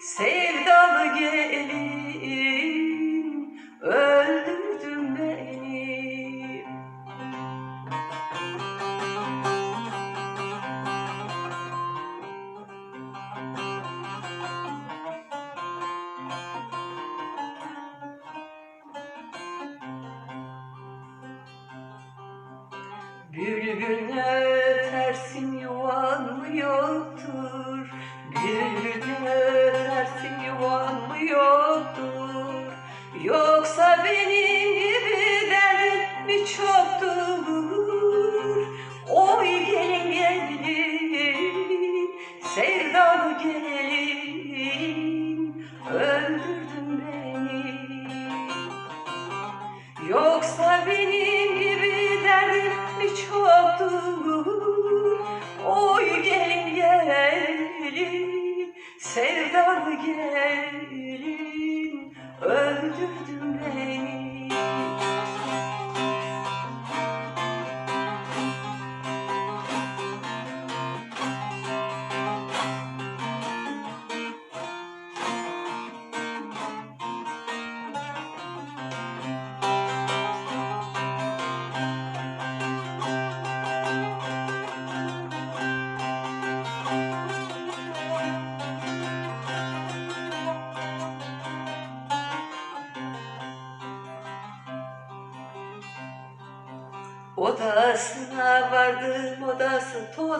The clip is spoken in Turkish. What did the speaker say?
Sevdalı gelin Öldürdün beni. Bülbül ötersin yuvan mı yoktur? Bülbül ötersin yuvan mı yoktur? Yoksa benim gibi derdin mi çoktur? Oy gelin gelin sevdalı gelin Öldürdün beni. Yoksa benim gelin, sevdalı Odasına vardım odası toz